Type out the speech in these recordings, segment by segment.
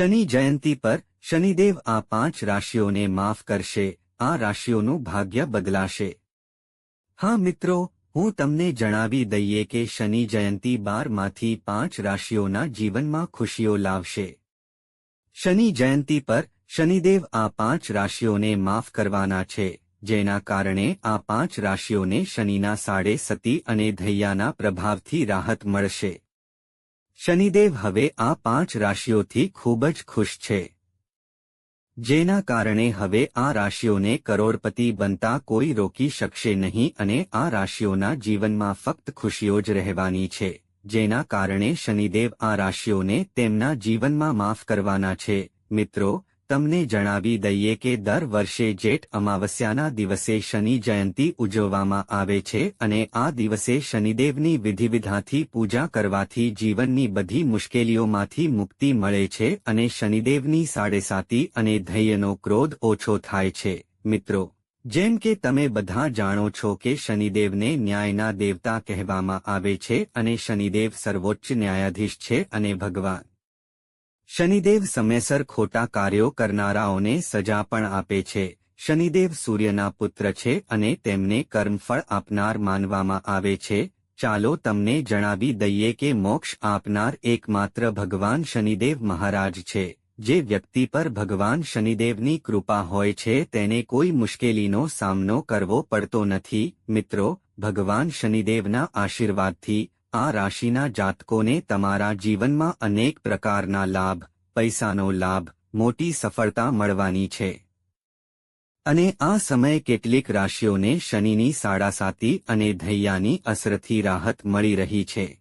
શનિ જયંતી પર શનિદેવ આ પાંચ રાશિઓને માફ કરશે, આ રાશિઓનું ભાગ્ય બદલાશે. હા મિત્રો, હું તમને જણાવી દઈએ કે શનિ જયંતી બારમાંથી પાંચ રાશિઓના જીવનમાં ખુશીઓ લાવશે. શનિ જયંતી પર શનિદેવ આ પાંચ રાશિઓને માફ કરવાના છે, જેના કારણે આ પાંચ રાશિઓને શનિના સાડે સતી અને ધૈયાના પ્રભાવથી રાહત મળશે. શનિદેવ હવે આ પાંચ રાશિઓથી ખૂબ જ ખુશ છે. જેના કારણે હવે આ રાશિઓને કરોડપતિ બનતા કોઈ રોકી શકશે નહીં અને આ રાશિઓના જીવનમાં ફક્ત ખુશીઓ જ રહેવાની છે, જેના કારણે શનિદેવ આ રાશિઓને તેમના જીવનમાં માફ કરવાના છે. મિત્રો તમને જણાવી દઈએ કે દર વર્ષે જેઠ અમાવસ્યાના દિવસે શનિ જયંતી ઉજવવામાં આવે છે અને આ દિવસે શનિદેવની વિધિવિધાથી પૂજા કરવાથી જીવનની બધી મુશ્કેલીઓમાંથી મુક્તિ મળે છે અને શનિદેવની સાડેસાતી અને ધૈર્યનો ક્રોધ ઓછો થાય છે. મિત્રો, જેમ કે તમે બધા જાણો છો કે શનિદેવને ન્યાયના દેવતા કહેવામાં આવે છે અને શનિદેવ સર્વોચ્ચ ન્યાયાધીશ છે અને ભગવાન. શનિદેવ સમયસર ખોટા કાર્યો કરનારાઓને સજા પણ આપે છે. શનિદેવ સૂર્યના પુત્ર છે અને તેમને કર્મફળ આપનાર માનવામાં આવે છે. ચાલો તમને જણાવી દઈએ કે મોક્ષ આપનાર એકમાત્ર ભગવાન શનિદેવ મહારાજ છે. જે વ્યક્તિ પર ભગવાન શનિદેવની કૃપા હોય છે તેને કોઈ મુશ્કેલીનો સામનો કરવો પડતો નથી. મિત્રો, ભગવાન શનિદેવના આશીર્વાદથી આ રાશિના જાતકોને તમારા જીવનમાં અનેક પ્રકારના લાભ, પૈસાનો લાભ, મોટી સફળતા મળવાની છે. અને આ સમયે કેટલીક રાશિઓને શનિની સાડાસાતી અને ધૈયાની અસરથી રાહત મળી રહી છે.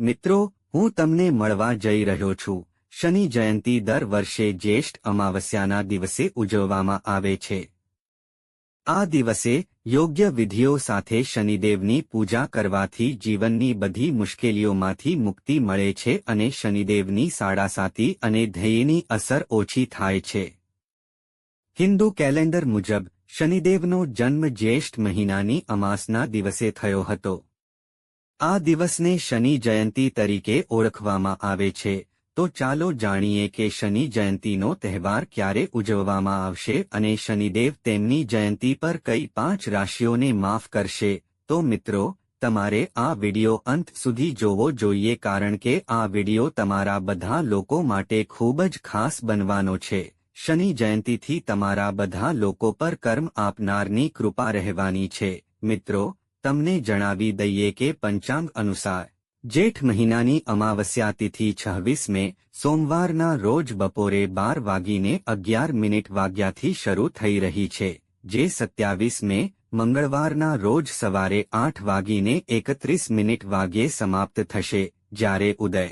મિત્રો, હું તમને મળવા જઈ રહ્યો છું. શનિ જયંતી દર વર્ષે જ્યેષ્ઠ અમાવસ્યાના દિવસે ઉજવવામાં આવે છે. આ દિવસે યોગ્ય વિધિઓ સાથે શનિદેવની પૂજા કરવાથી જીવનની બધી મુશ્કેલીઓમાંથી મુક્તિ મળે છે અને શનિદેવની સાડાસાતી અને ધ્યેયની અસર ઓછી થાય છે. હિન્દુ કેલેન્ડર મુજબ, શનિદેવનો જન્મ જ્યેષ્ઠ મહિનાની અમાસના દિવસે થયો હતો. આ દિવસને શનિ જયંતી તરીકે ઓળખવામાં આવે છે. તો ચાલો જાણીએ કે શનિ જયંતીનો તહેવાર ક્યારે ઉજવવામાં આવશે અને શનિદેવ તેમની જયંતી પર કઈ પાંચ રાશિઓને માફ કરશે. તો મિત્રો, તમારે આ વિડિયો અંત સુધી જોવો જોઈએ કારણ કે આ વિડિયો તમારા બધા લોકો માટે ખૂબ જ ખાસ બનવાનો છે. શનિ જયંતીથી તમારા બધા લોકો પર કર્મ આપનારની કૃપા રહેવાની છે. મિત્રો, તમને જણાવી દઈએ કે પંચાંગ અનુસાર જેઠ મહિનાની અમાવસ્યા તિથિ છવ્વીસ મે સોમવારના રોજ બપોરે બાર વાગીને અગિયાર મિનિટ વાગ્યાથી શરૂ થઈ રહી છે, જે સત્યાવીસ મે મંગળવારના રોજ સવારે આઠ વાગીને એકત્રીસ મિનિટ વાગ્યે સમાપ્ત થશે, જ્યારે ઉદય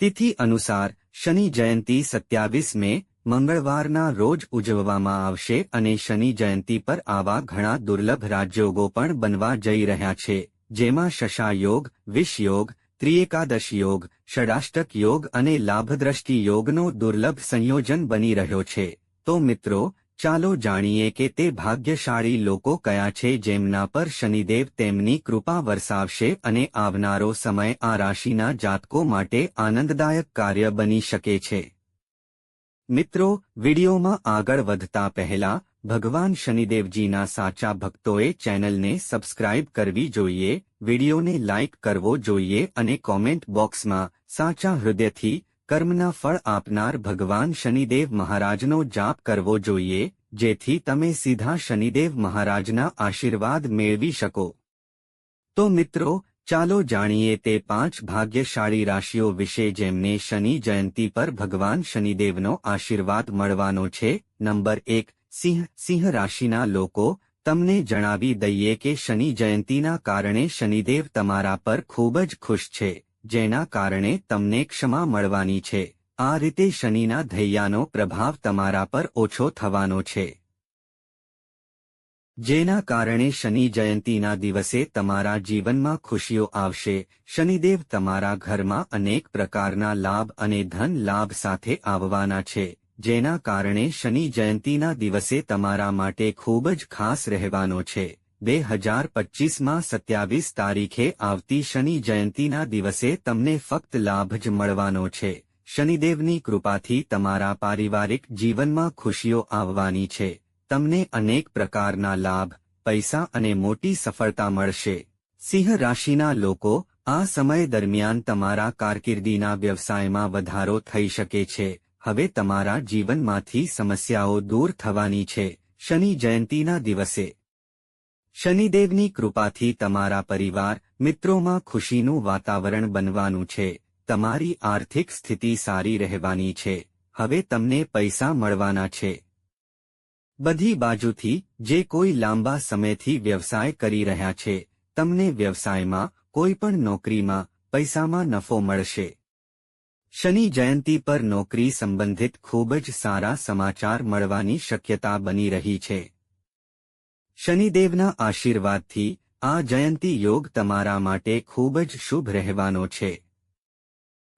તિથિ અનુસાર શનિ જયંતી સત્યાવીસ મે મંગળવારના રોજ ઉજવવામાં આવશે અને શનિ જયંતી પર આવા ઘણા દુર્લભ રાજયોગો પણ બનવા જઈ રહ્યા છે. જેમાં શશા યોગ વિષ યોગ ત્રિએકાદશ યોગ ષડાષ્ટક યોગ અને લાભદ્રષ્ટિ યોગનો દુર્લભ સંયોજન બની રહ્યો છે. તો મિત્રો, ચાલો જાણીએ કે તે ભાગ્યશાળી લોકો કયા છે જેમના પર શનિદેવ તેમની કૃપા વરસાવશે અને આવનારો સમય આ રાશિના જાતકો માટે આનંદદાયક કાર્ય બની શકે છે. મિત્રો, વિડીયોમાં આગળ વધતા પહેલા ભગવાન શનિદેવજીના સાચા ભક્તોએ ચેનલને સબસ્ક્રાઇબ કરવી જોઈએ, વિડીયોને લાઇક કરવો જોઈએ અને કોમેન્ટ બોક્સમાં સાચા હૃદયથી કર્મના ફળ આપનાર ભગવાન શનિદેવ મહારાજનો જાપ કરવો જોઈએ, જેથી તમે સીધા શનિદેવ મહારાજના આશીર્વાદ મેળવી શકો. તો મિત્રો, ચાલો જાણીએ તે પાંચ ભાગ્યશાળી રાશિઓ વિશે જેમને શનિ જયંતી પર ભગવાન શનિદેવનો આશીર્વાદ મળવાનો છે. નંબર એક સિંહ સિંહ રાશિના લોકો, તમને જણાવી દઈએ કે શનિ જયંતીના કારણે શનિદેવ તમારા પર ખૂબ જ ખુશ છે, જેના કારણે તમને ક્ષમા મળવાની છે. આ રીતે શનિના ધૈયાનો પ્રભાવ તમારા પર ઓછો થવાનો છે. જેના કારણે શનિ જયંતીના દિવસે તમારા જીવનમાં ખુશીઓ આવશે. શનિદેવ તમારા ઘરમાં અનેક પ્રકારના લાભ અને ધન લાભ સાથે આવવાના છે. જેના કારણે શનિ જયંતીના દિવસે તમારા માટે ખૂબ જ ખાસ રહેવાનો છે. બે હજાર પચ્ચીસમાં સત્યાવીસ તારીખે આવતી શનિ જયંતીના દિવસે તમને ફક્ત લાભ જ મળવાનો છે. શનિદેવની કૃપાથી તમારા પારિવારિક જીવનમાં ખુશીઓ આવવાની છે. તમને અનેક પ્રકારના લાભ, પૈસા અને મોટી સફળતા મળશે. સિંહ રાશિના લોકો, આ સમય દરમિયાન તમારા કારકિર્દીના વ્યવસાયમાં વધારો થઈ શકે છે. હવે તમારા જીવનમાંથી સમસ્યાઓ દૂર થવાની છે, શનિ જયંતીના દિવસે. શનિદેવની કૃપાથી તમારા પરિવાર, મિત્રોમાં ખુશીનું વાતાવરણ બનવાનું છે, તમારી આર્થિક સ્થિતિ સારી રહેવાની છે, હવે તમને પૈસા મળવાના છે. બધી બાજુથી, જે કોઈ લાંબા સમયથી વ્યવસાય કરી રહ્યા છે, તમને વ્યવસાયમાં, કોઈ પણ નોકરીમાં, પૈસામાં નફો મળશે. શનિ જયંતી પર નોકરી સંબંધિત ખૂબ જ સારા સમાચાર મળવાની શક્યતા બની રહી છે. શનિદેવના આશીર્વાદથી આ જયંતી યોગ તમારા માટે ખૂબ જ શુભ રહેવાનો છે.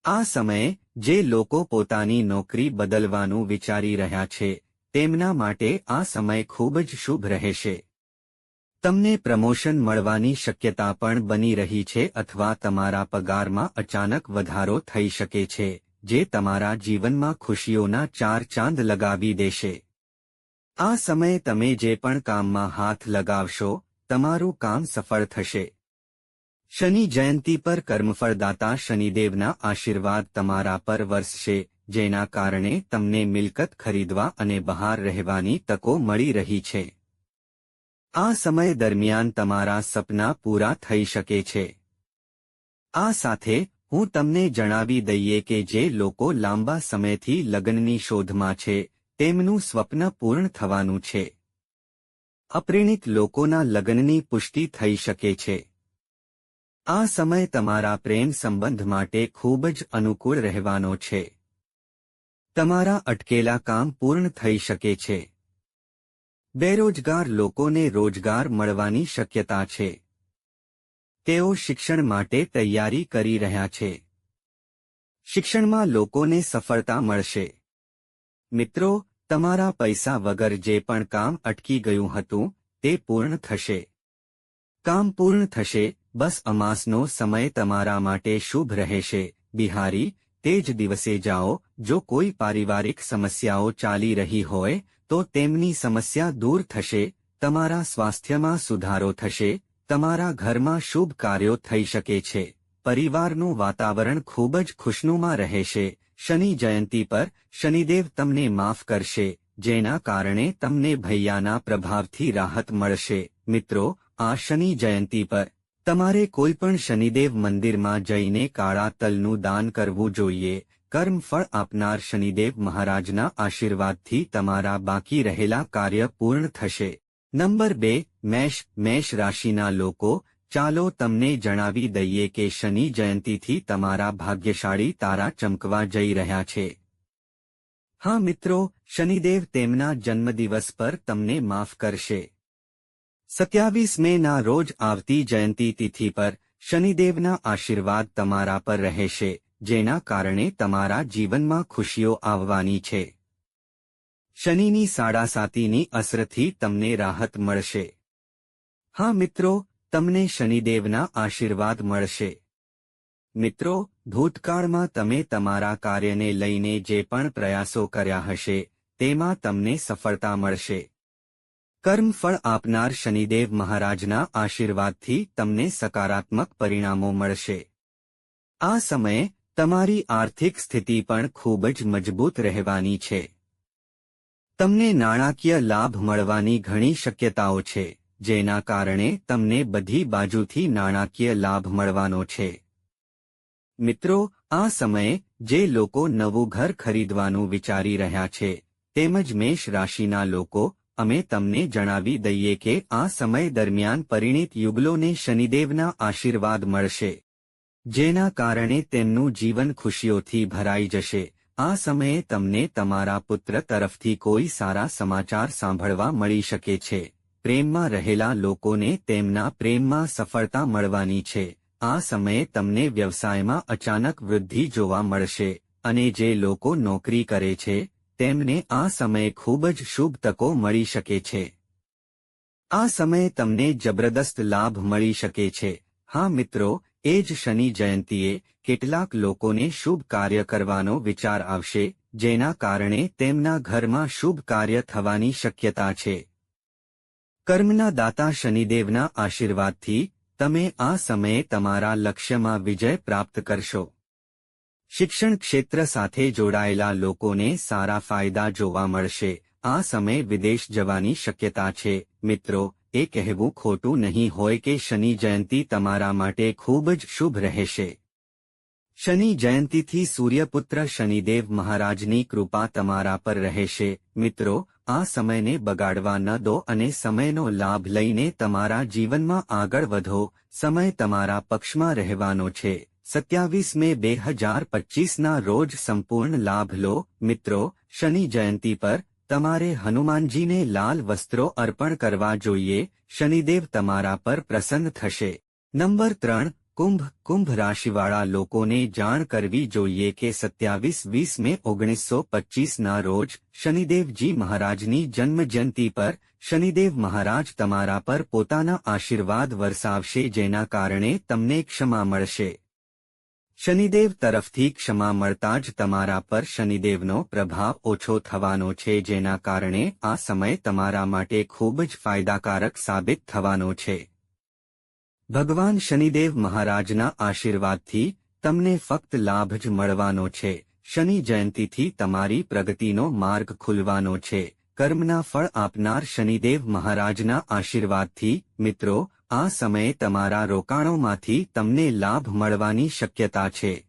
આ સમયે જે લોકો પોતાની નોકરી બદલવાનું વિચારી રહ્યા છે, તેમના માટે આ સમય ખૂબ જ શુભ રહેશે. તમને પ્રમોશન મળવાની શક્યતા પણ બની રહી છે અથવા તમારા પગારમાં અચાનક વધારો થઈ શકે છે, જે તમારા જીવનમાં ખુશીઓના ચાર ચાંદ લગાવી દેશે. આ સમયે તમે જે પણ કામમાં હાથ લગાવશો, તમારું કામ સફળ થશે. શનિ જયંતી પર કર્મફળદાતા શનિદેવના આશીર્વાદ તમારા પર વરસશે, જેના કારણે તમને મિલકત ખરીદવા અને બહાર રહેવાની તકો મળી રહી છે. આ સમય દરમિયાન તમારા સપના પૂરા થઈ શકે છે. આ સાથે, હું તમને જણાવી દઈએ કે જે લોકો લાંબા સમયથી લગ્નની શોધમાં છે, તેમનું સ્વપ્ન પૂર્ણ થવાનું છે. અપરિણિત લોકોના લગ્નની પુષ્ટિ થઈ શકે છે. આ સમય તમારા પ્રેમ સંબંધ માટે ખૂબ જ અનુકૂળ રહેવાનો છે. તમારા અટકેલા કામ પૂર્ણ થઈ શકે છે. બેરોજગાર લોકોને રોજગાર મળવાની શક્યતા છે. તેઓ શિક્ષણ માટે તૈયારી કરી રહ્યા છે. શિક્ષણમાં લોકોને સફળતા મળશે. મિત્રો, તમારા પૈસા વગર જે પણ કામ અટકી ગયું હતું, તે પૂર્ણ થશે. કામ પૂર્ણ થશે, બસ અમાસનો સમય તમારા માટે શુભ રહેશે. બિહારી, તે જ દિવસે જાઓ, જો કોઈ પારિવારિક સમસ્યાઓ ચાલી રહી હોય તો તેમની સમસ્યા દૂર થશે, તમારા સ્વાસ્થ્યમાં સુધારો થશે, તમારા ઘરમાં શુભ કાર્યો થઈ શકે છે, પરિવારનું વાતાવરણ ખૂબ જ ખુશનુમા રહેશે, શનિ જયંતી પર શનિદેવ તમને માફ કરશે, જેના કારણે તમને ભૈયાના પ્રભાવથી રાહત મળશે, મિત્રો, આ શનિ જયંતી પર, તમારે કોઈપણ શનિદેવ મંદિરમાં જઈને કાળા તલનું દાન કરવું જોઈએ કર્મફળ આપનાર શનિદેવ મહારાજના આશીર્વાદથી તમારા બાકી રહેલા કાર્ય પૂર્ણ થશે. નંબર બે, મેષ મેષ રાશિના લોકો, ચાલો તમને જણાવી દઈએ કે શનિ જયંતીથી તમારા ભાગ્યશાળી તારા ચમકવા જઈ રહ્યા છે. હા મિત્રો, શનિદેવ તેમના જન્મદિવસ પર તમને માફ કરશે. સત્યાવીસ મેના રોજ આવતી જયંતી તિથિ પર શનિદેવના આશીર્વાદ તમારા પર રહેશે. જેના કારણે તમારા જીવનમાં ખુશીઓ આવવાની છે. શનિની સાડાસાતીની અસરથી તમને રાહત મળશે. હા મિત્રો, તમને શનિદેવના આશીર્વાદ મળશે. મિત્રો, ભૂતકાળમાં તમે તમારા કાર્યને લઈને જે પણ પ્રયાસો કર્યા હશે, તેમાં તમને સફળતા મળશે. કર્મફળ આપનાર શનિદેવ મહારાજના આશીર્વાદથી તમને સકારાત્મક પરિણામો મળશે. આ સમયે તમારી આર્થિક સ્થિતિ પણ ખૂબ જ મજબૂત રહેવાની છે. તમને નાણાકીય લાભ મળવાની ઘણી શક્યતાઓ છે, જેના કારણે તમને બધી બાજુથી નાણાકીય લાભ મળવાનો છે. મિત્રો, આ સમયે જે લોકો નવું ઘર ખરીદવાનું વિચારી રહ્યા છે, તેમજ મેષ રાશિના લોકો, અમે તમને જણાવી દઈએ કે આ સમય દરમિયાન પરિણિત યુગલોને શનિદેવના આશીર્વાદ મળશે. જેના કારણે તેમનું જીવન ખુશીઓથી ભરાઈ જશે. આ સમયે તમને તમારા પુત્ર તરફથી કોઈ સારા સમાચાર સાંભળવા મળી શકે છે. પ્રેમમાં રહેલા લોકોને તેમના પ્રેમમાં સફળતા મળવાની છે. આ સમયે તમને વ્યવસાયમાં અચાનક વૃદ્ધિ જોવા મળશે અને જે લોકો નોકરી કરે છે, તેમને આ સમયે ખૂબ જ શુભ તકો મળી શકે છે. આ સમયે તમને જબરદસ્ત લાભ મળી શકે છે. હા મિત્રો એ જ શનિ જયંતીએ કેટલાક લોકોને શુભ કાર્ય કરવાનો વિચાર આવશે, જેના કારણે તેમના ઘરમાં શુભ કાર્ય થવાની શક્યતા છે. કર્મના દાતા શનિદેવના આશીર્વાદથી, તમે આ સમયે તમારા લક્ષ્યમાં વિજય પ્રાપ્ત કરશો. શિક્ષણ ક્ષેત્ર સાથે જોડાયેલા લોકોને સારા ફાયદા જોવા મળશે. આ સમયે વિદેશ જવાની શક્યતા છે. મિત્રો એ કહેવું ખોટું નહીં હોય કે શનિ જયંતી તમારા માટે ખૂબ જ શુભ રહેશે. શનિ જયંતીથી સૂર્યપુત્ર શનિદેવ મહારાજની કૃપા તમારા પર રહેશે. મિત્રો, આ સમયને બગાડવા ન દો અને સમયનો લાભ લઈને તમારા જીવનમાં આગળ વધો. સમય તમારા પક્ષમાં રહેવાનો છે. સત્યાવીસ મે બે હજાર પચીસના રોજ સંપૂર્ણ લાભ લો. મિત્રો, શનિ જયંતી પર તમારે હનુમાનજીને લાલ વસ્ત્રો અર્પણ કરવા જોઈએ, શનિદેવ તમારા પર પ્રસન્ન થશે. નંબર ત્રણ, કુંભ કુંભ રાશિવાળા લોકોને જાણ કરવી જોઈએ કે સત્યાવીસ વીસ મે ઓગણીસો પચીસના રોજ શનિદેવજી મહારાજની જન્મજયંતિ પર શનિદેવ મહારાજ તમારા પર પોતાના આશીર્વાદ વરસાવશે જેના કારણે તમને ક્ષમા મળશે. શનિદેવ તરફથી ક્ષમા મળતા જ તમારા પર શનિદેવનો પ્રભાવ ઓછો થવાનો છે, જેના કારણે આ સમય તમારા માટે ખૂબ જ ફાયદાકારક સાબિત થવાનો છે. ભગવાન શનિદેવ મહારાજના આશીર્વાદથી તમને ફક્ત લાભ જ મળવાનો છે. શનિ જયંતીથી તમારી પ્રગતિનો માર્ગ ખુલવાનો છે. કર્મના ફળ આપનાર શનિદેવ મહારાજના આશીર્વાદથી મિત્રો આ સમયે તમારા રોકાણોમાંથી તમને લાભ મળવાની શક્યતા છે.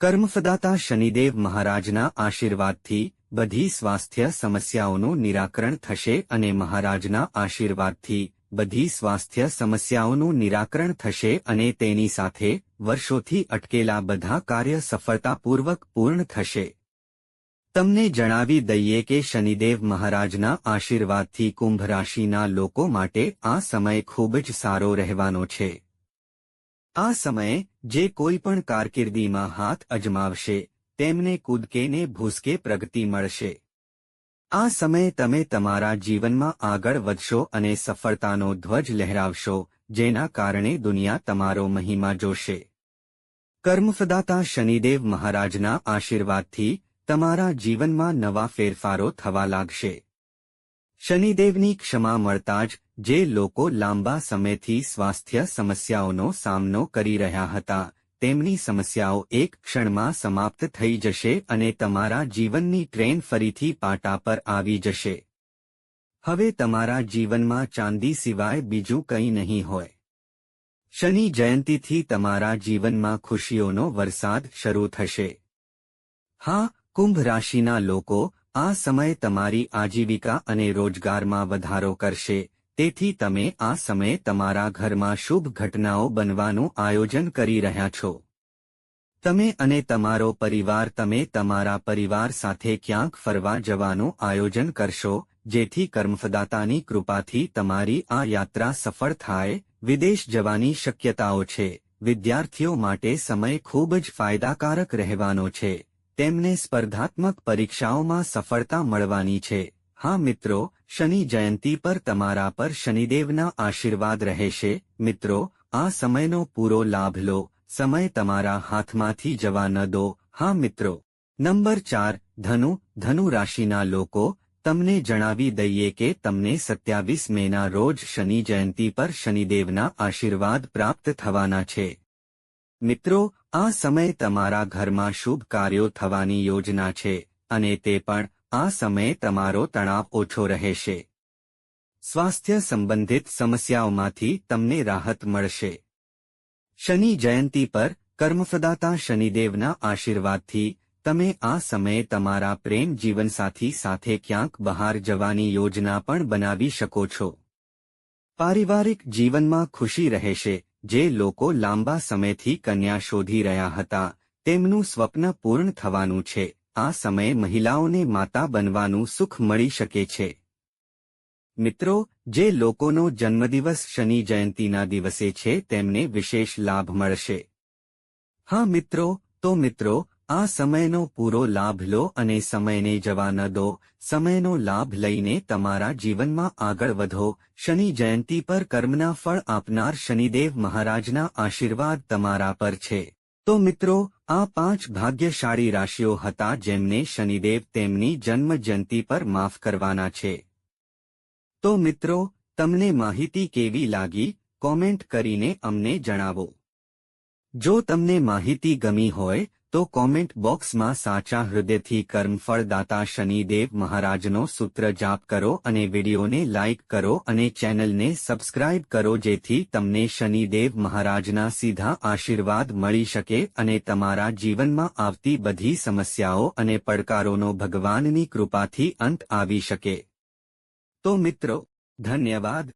કર્મફદાતા શનિદેવ મહારાજના આશીર્વાદથી બધી સ્વાસ્થ્ય સમસ્યાઓનું નિરાકરણ થશે અને મહારાજના આશીર્વાદથી બધી સ્વાસ્થ્ય સમસ્યાઓનું નિરાકરણ થશે અને તેની સાથે વર્ષોથી અટકેલા બધા કાર્ય સફળતાપૂર્વક પૂર્ણ થશે. તમને જણાવી દઈએ કે શનિદેવ મહારાજના આશીર્વાદથી કુંભ રાશિના લોકો માટે આ સમય ખૂબ જ સારો રહેવાનો છે. આ સમયે જે કોઈ પણ કારકિર્દીમાં હાથ અજમાવશે, તેમને કૂદકેને ભૂસકે પ્રગતિ મળશે. આ સમયે તમે તમારા જીવનમાં આગળ વધશો અને સફળતાનો ધ્વજ લહેરાવશો, જેના કારણે દુનિયા તમારો મહિમા જોશે. કર્મફદાતા શનિદેવ મહારાજના આશીર્વાદથી તમારા જીવનમાં નવા ફેરફારો થવા લાગશે. શનિદેવની ક્ષમા મળતા જ જે લોકો લાંબા સમયથી સ્વાસ્થ્ય સમસ્યાઓનો સામનો કરી રહ્યા હતા, તેમની સમસ્યાઓ એક ક્ષણમાં સમાપ્ત થઈ જશે અને તમારા જીવનની ટ્રેન ફરીથી પાટા પર આવી જશે. હવે તમારા જીવનમાં ચાંદી સિવાય બીજું કંઈ નહીં હોય. શનિ જયંતીથી તમારા જીવનમાં ખુશીઓનો વરસાદ શરૂ થશે. હા કુંભ રાશિના લોકો આ સમય તમારી આજીવિકા અને રોજગારમાં વધારો કરશે. તેથી તમે આ સમયે તમારા ઘરમાં શુભ ઘટનાઓ બનવાનું આયોજન કરી રહ્યા છો. તમે અને તમારો પરિવાર તમે તમારા પરિવાર સાથે ક્યાંક ફરવા જવાનું આયોજન કરશો, જેથી કર્મફદાતાની કૃપાથી તમારી આ યાત્રા સફળ થાય. વિદેશ જવાની શક્યતાઓ છે. વિદ્યાર્થીઓ માટે સમય ખૂબ જ ફાયદાકારક રહેવાનો છે. તેમને સ્પર્ધાત્મક પરીક્ષાઓમાં સફળતા મળવાની છે. હા મિત્રો, શનિ જયંતી પર તમારા પર શનિદેવના આશીર્વાદ રહેશે. મિત્રો, આ સમયનો પૂરો લાભ લો. સમય તમારા હાથમાંથી જવા ન દો. હા મિત્રો. નંબર ચાર, ધનુ ધનુ રાશિના લોકો, તમને જણાવી દઈએ કે તમને સત્યાવીસ મેના રોજ શનિ જયંતી પર શનિદેવના આશીર્વાદ પ્રાપ્ત થવાના છે. મિત્રો, આ સમય તમારા ઘરમાં શુભ કાર્યો થવાની યોજના છે, અને તે પણ આ સમયે તમારો તણાવ ઓછો રહેશે. સ્વાસ્થ્ય સંબંધિત સમસ્યાઓમાંથી તમને રાહત મળશે. શનિ જયંતી પર કર્મફદાતા શનિદેવના આશીર્વાદથી તમે આ સમયે તમારા પ્રેમ જીવનસાથી સાથે ક્યાંક બહાર જવાની યોજના પણ બનાવી શકો છો. પારિવારિક જીવનમાં ખુશી રહેશે જે લોકો લાંબા સમયથી કન્યા શોધી રહ્યા હતા, તેમનું સ્વપ્ન પૂર્ણ થવાનું છે. આ સમયે મહિલાઓને માતા બનવાનું સુખ મળી શકે છે. મિત્રો, જે લોકોનો જન્મદિવસ શનિ જયંતીના દિવસે છે, તેમને વિશેષ લાભ મળશે. હા મિત્રો, તો મિત્રો આ સમયનો પૂરો લાભ લો અને સમયને જવા ન દો. સમયનો લાભ લઈને તમારા જીવનમાં આગળ વધો. શનિ જયંતી પર કર્મના ફળ આપનાર શનિદેવ મહારાજના આશીર્વાદ તમારા પર છે. તો મિત્રો, આ પાંચ ભાગ્યશાળી રાશિઓ હતા જેમને શનિદેવ તેમની જન્મ જયંતી પર માફ કરવાના છે. તો મિત્રો, તમને માહિતી કેવી લાગી? કોમેન્ટ કરીને અમને જણાવો. જો તમને માહિતી ગમી હોય તો કોમેન્ટ બોક્સમાં સાચા હૃદયથી કર્મફળદાતા શનિદેવ મહારાજનો સૂત્ર જાપ કરો અને વિડીયોને લાઇક કરો અને ચેનલને સબસ્ક્રાઇબ કરો જેથી તમને શનિદેવ મહારાજના સીધા આશીર્વાદ મળી શકે અને તમારા જીવનમાં આવતી બધી સમસ્યાઓ અને પડકારોનો ભગવાનની કૃપાથી અંત આવી શકે. તો મિત્રો, ધન્યવાદ.